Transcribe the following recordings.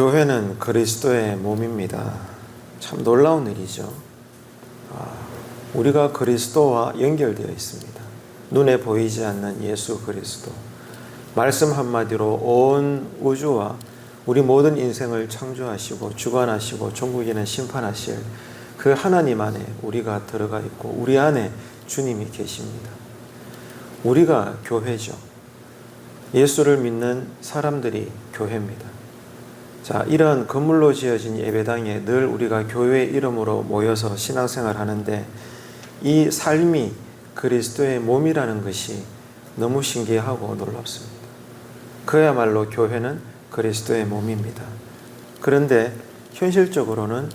교회는 그리스도의 몸입니다. 참 놀라운 일이죠. 아, 우리가 그리스도와 연결되어 있습니다. 눈에 보이지 않는 예수 그리스도. 말씀 한마디로 온 우주와 우리 모든 인생을 창조하시고 주관하시고 종국에는 심판하실 그 하나님 안에 우리가 들어가 있고 우리 안에 주님이 계십니다. 우리가 교회죠. 예수를 믿는 사람들이 교회입니다. 자, 이런 건물로 지어진 예배당에 늘 우리가 교회 이름으로 모여서 신앙생활 하는데 이 삶이 그리스도의 몸이라는 것이 너무 신기하고 놀랍습니다. 그야말로 교회는 그리스도의 몸입니다. 그런데 현실적으로는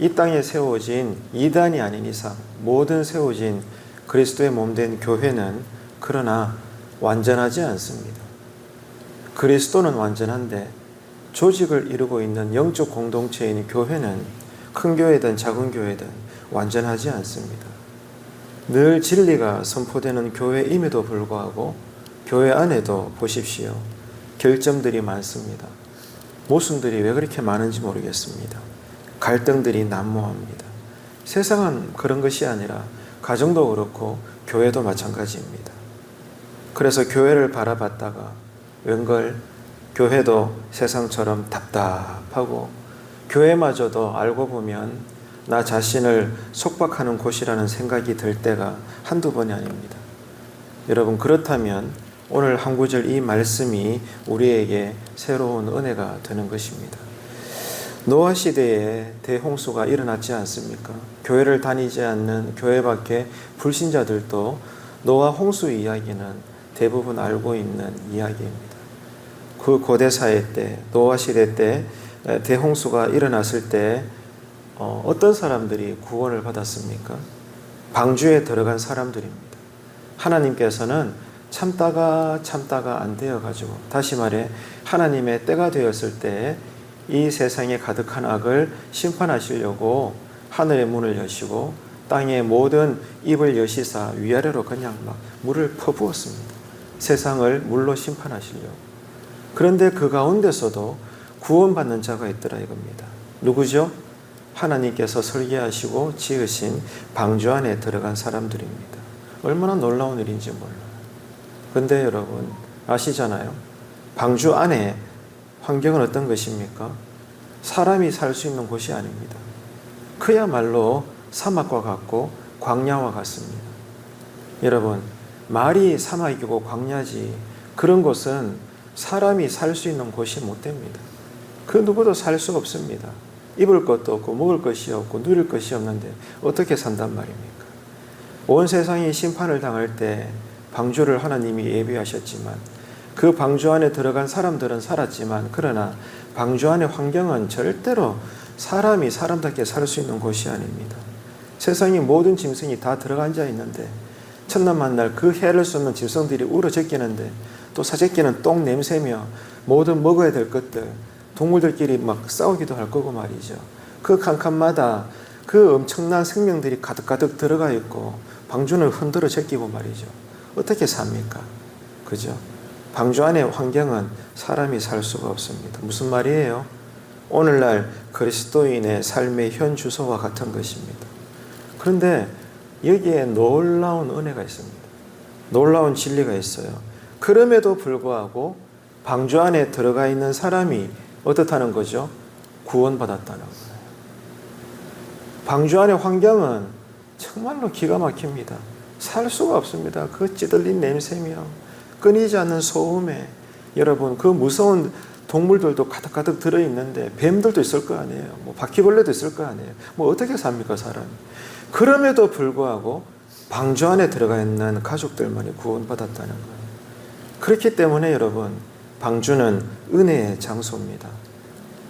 이 땅에 세워진 이단이 아닌 이상 모든 세워진 그리스도의 몸된 교회는 그러나 완전하지 않습니다. 그리스도는 완전한데 조직을 이루고 있는 영적 공동체인 교회는 큰 교회든 작은 교회든 완전하지 않습니다. 늘 진리가 선포되는 교회임에도 불구하고 교회 안에도 보십시오. 결점들이 많습니다. 모순들이 왜 그렇게 많은지 모르겠습니다. 갈등들이 난무합니다. 세상은 그런 것이 아니라 가정도 그렇고 교회도 마찬가지입니다. 그래서 교회를 바라봤다가 웬걸 교회도 세상처럼 답답하고 교회마저도 알고 보면 나 자신을 속박하는 곳이라는 생각이 들 때가 한두 번이 아닙니다. 여러분 그렇다면 오늘 한 구절 이 말씀이 우리에게 새로운 은혜가 되는 것입니다. 노아 시대에 대홍수가 일어났지 않습니까? 교회를 다니지 않는 교회 밖에 불신자들도 노아 홍수 이야기는 대부분 알고 있는 이야기입니다. 그 고대 사회 때 노아 시대 때 대홍수가 일어났을 때 어, 어떤 사람들이 구원을 받았습니까? 방주에 들어간 사람들입니다. 하나님께서는 참다가 참다가 안 되어 가지고 다시 말해 하나님의 때가 되었을 때 이 세상에 가득한 악을 심판하시려고 하늘의 문을 여시고 땅의 모든 입을 여시사 위아래로 그냥 막 물을 퍼부었습니다. 세상을 물로 심판하시려고. 그런데 그 가운데서도 구원받는 자가 있더라 이겁니다. 누구죠? 하나님께서 설계하시고 지으신 방주 안에 들어간 사람들입니다. 얼마나 놀라운 일인지 몰라요. 근데 여러분 아시잖아요. 방주 안에 환경은 어떤 것입니까? 사람이 살 수 있는 곳이 아닙니다. 그야말로 사막과 같고 광야와 같습니다. 여러분, 말이 사막이고 광야지 그런 곳은 사람이 살 수 있는 곳이 못 됩니다. 그 누구도 살수 없습니다. 입을 것도 없고 먹을 것이 없고 누릴 것이 없는데 어떻게 산단 말입니까? 온 세상이 심판을 당할 때 방주를 하나님이 예비하셨지만 그 방주 안에 들어간 사람들은 살았지만 그러나 방주 안의 환경은 절대로 사람이 사람답게 살 수 있는 곳이 아닙니다. 세상의 모든 짐승이 다 들어가 앉아 있는데 첫날 만날 그 해를 쏟는 짐승들이 울어 제끼는데 또 사제끼는 똥 냄새며 모든 먹어야 될 것들 동물들끼리 막 싸우기도 할 거고 말이죠. 그 칸칸마다 그 엄청난 생명들이 가득가득 들어가 있고 방주를 흔들어 제끼고 말이죠. 어떻게 삽니까? 그죠? 방주 안의 환경은 사람이 살 수가 없습니다. 무슨 말이에요? 오늘날 그리스도인의 삶의 현 주소와 같은 것입니다. 그런데 여기에 놀라운 은혜가 있습니다. 놀라운 진리가 있어요. 그럼에도 불구하고 방주 안에 들어가 있는 사람이 어떻다는 거죠? 구원받았다는 거예요. 방주 안의 환경은 정말로 기가 막힙니다. 살 수가 없습니다. 그 찌들린 냄새며 끊이지 않는 소음에 여러분 그 무서운 동물들도 가득가득 들어있는데 뱀들도 있을 거 아니에요. 뭐 바퀴벌레도 있을 거 아니에요. 뭐 어떻게 삽니까 사람이? 그럼에도 불구하고 방주 안에 들어가 있는 가족들만이 구원받았다는 거예요. 그렇기 때문에 여러분 방주는 은혜의 장소입니다.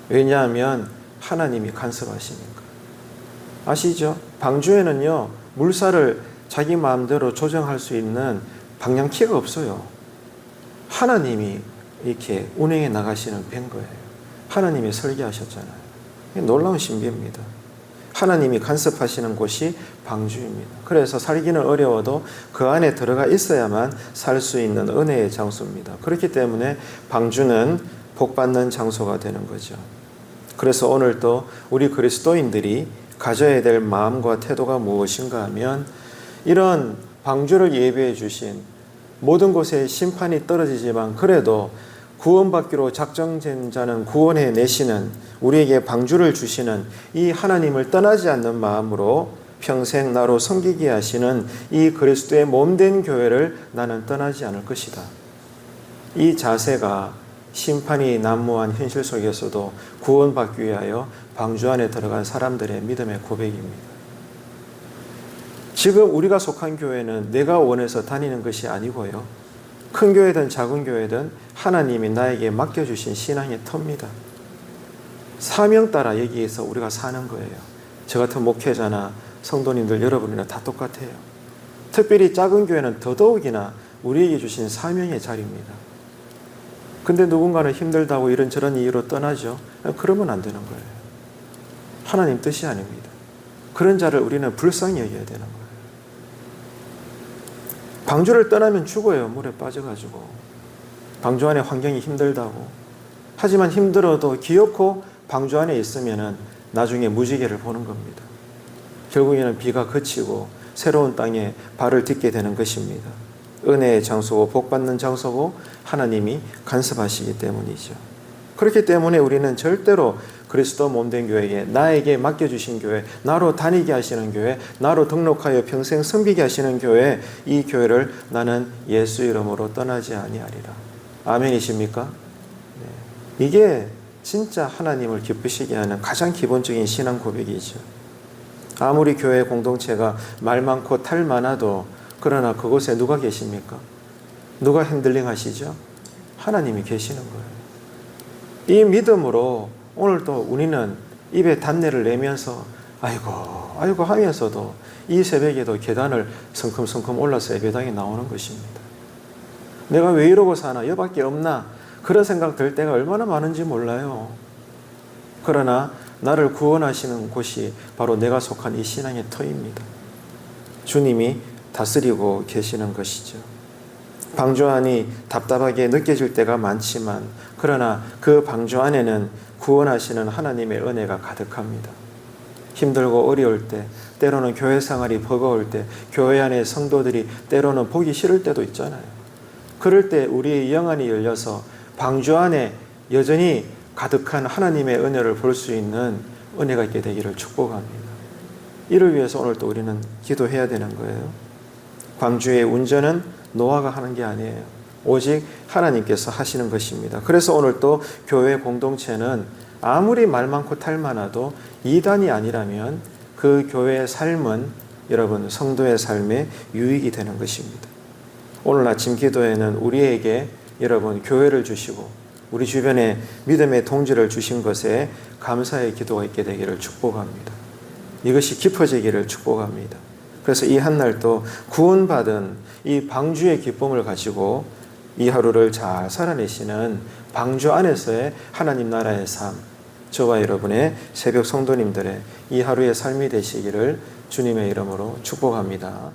왜냐하면 하나님이 간섭하시니까. 아시죠? 방주에는요 물살을 자기 마음대로 조정할 수 있는 방향키가 없어요. 하나님이 이렇게 운행해 나가시는 된 거예요. 하나님이 설계하셨잖아요. 놀라운 신비입니다. 하나님이 간섭하시는 곳이 방주입니다. 그래서 살기는 어려워도 그 안에 들어가 있어야만 살 수 있는 은혜의 장소입니다. 그렇기 때문에 방주는 복받는 장소가 되는 거죠. 그래서 오늘 또 우리 그리스도인들이 가져야 될 마음과 태도가 무엇인가 하면 이런 방주를 예비해 주신 모든 곳에 심판이 떨어지지만 그래도 구원받기로 작정된 자는 구원해 내시는 우리에게 방주를 주시는 이 하나님을 떠나지 않는 마음으로 평생 나로 섬기게 하시는 이 그리스도의 몸된 교회를 나는 떠나지 않을 것이다. 이 자세가 심판이 난무한 현실 속에서도 구원받기 위하여 방주 안에 들어간 사람들의 믿음의 고백입니다. 지금 우리가 속한 교회는 내가 원해서 다니는 것이 아니고요. 큰 교회든 작은 교회든 하나님이 나에게 맡겨주신 신앙의 터입니다. 사명 따라 여기에서 우리가 사는 거예요. 저 같은 목회자나 성도님들 여러분이나 다 똑같아요. 특별히 작은 교회는 더더욱이나 우리에게 주신 사명의 자리입니다. 근데 누군가는 힘들다고 이런저런 이유로 떠나죠. 그러면 안 되는 거예요. 하나님 뜻이 아닙니다. 그런 자를 우리는 불쌍히 여겨야 되는 거예요. 방주를 떠나면 죽어요. 물에 빠져가지고. 방주 안에 환경이 힘들다고. 하지만 힘들어도 기어코 방주 안에 있으면은 나중에 무지개를 보는 겁니다. 결국에는 비가 그치고 새로운 땅에 발을 딛게 되는 것입니다. 은혜의 장소고 복받는 장소고 하나님이 간섭하시기 때문이죠. 그렇기 때문에 우리는 절대로 그리스도 몸된 교회에 나에게 맡겨주신 교회, 나로 다니게 하시는 교회, 나로 등록하여 평생 섬기게 하시는 교회, 이 교회를 나는 예수 이름으로 떠나지 아니하리라. 아멘이십니까? 네. 이게 진짜 하나님을 기쁘시게 하는 가장 기본적인 신앙 고백이죠. 아무리 교회 공동체가 말 많고 탈 많아도 그러나 그곳에 누가 계십니까? 누가 핸들링 하시죠? 하나님이 계시는 거예요. 이 믿음으로 오늘 또 우리는 입에 단내를 내면서 아이고 아이고 하면서도 이 새벽에도 계단을 성큼성큼 올라서 예배당에 나오는 것입니다. 내가 왜 이러고 사나 여밖에 없나 그런 생각 들 때가 얼마나 많은지 몰라요. 그러나 나를 구원하시는 곳이 바로 내가 속한 이 신앙의 터입니다. 주님이 다스리고 계시는 것이죠. 방주 안이 답답하게 느껴질 때가 많지만 그러나 그 방주 안에는 구원하시는 하나님의 은혜가 가득합니다. 힘들고 어려울 때, 때로는 교회 생활이 버거울 때, 교회 안에 성도들이 때로는 보기 싫을 때도 있잖아요. 그럴 때 우리의 영안이 열려서 방주 안에 여전히 가득한 하나님의 은혜를 볼 수 있는 은혜가 있게 되기를 축복합니다. 이를 위해서 오늘 또 우리는 기도해야 되는 거예요. 방주의 운전은 노아가 하는 게 아니에요. 오직 하나님께서 하시는 것입니다. 그래서 오늘 또 교회 공동체는 아무리 말 많고 탈 많아도 이단이 아니라면 그 교회의 삶은 여러분 성도의 삶에 유익이 되는 것입니다. 오늘 아침 기도에는 우리에게 여러분 교회를 주시고 우리 주변에 믿음의 동지를 주신 것에 감사의 기도가 있게 되기를 축복합니다. 이것이 깊어지기를 축복합니다. 그래서 이 한날도 구원받은 이 방주의 기쁨을 가지고 이 하루를 잘 살아내시는 방주 안에서의 하나님 나라의 삶, 저와 여러분의 새벽 성도님들의 이 하루의 삶이 되시기를 주님의 이름으로 축복합니다.